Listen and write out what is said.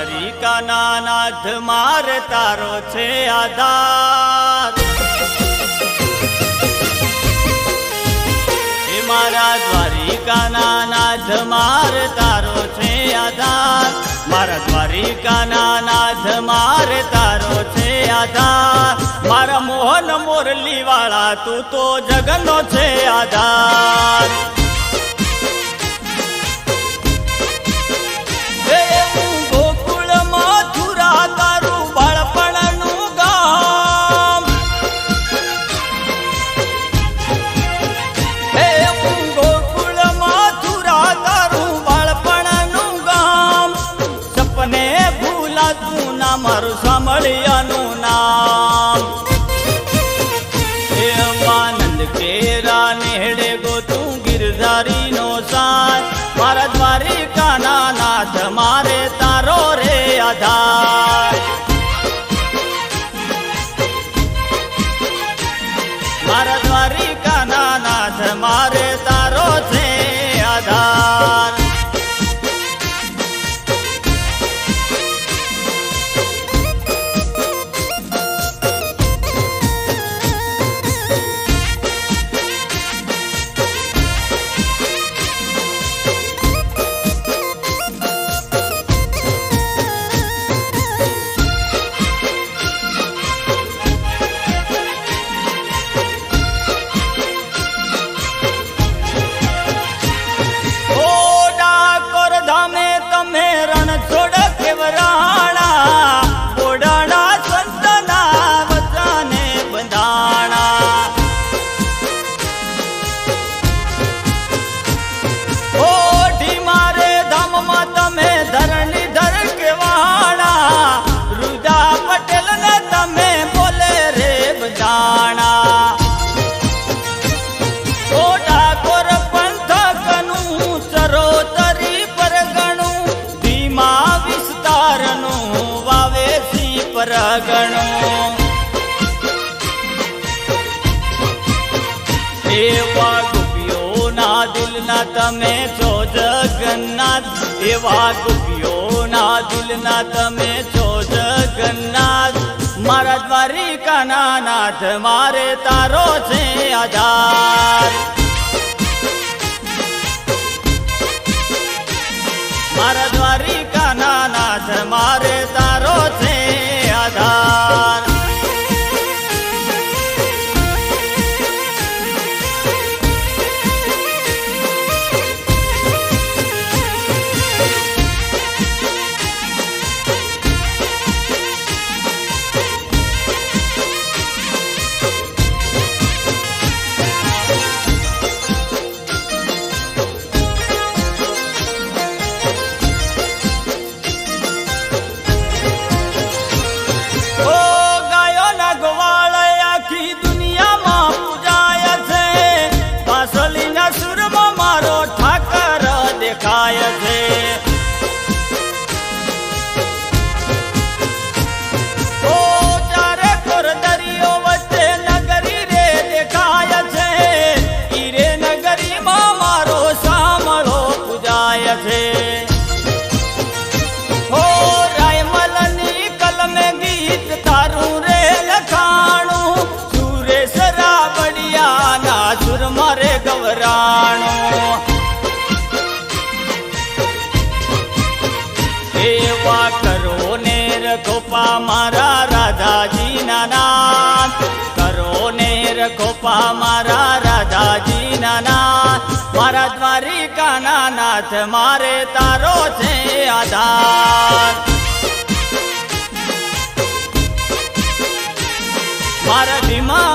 દ્વારિકાના નાથ માર તારો છે આધાર. હે મારા દ્વારિકાના નાથ માર તારો છે આધાર. મારા દ્વારિકાના નાથ માર તારો છે આધાર. મારા મોહન મોરલી વાળા તું તો જગનો છે આધાર. નાથ મારે પરગણું એવા ગોપીઓના દિલના તમે છો જગન્નાથ. એવા ગોપીઓના દિલના તમે છો જગન્નાથ. મારા દ્વારિકાના નાથ, મારે તારો છે આધાર. મારા દ્વારિકાના મારા રાધાજીના નામ કરો ને રખોપા મારા રાધાજીના નામ મારા દ્વારિકાના નાથ, મારે તારો છે આધાર. મારા ધીમા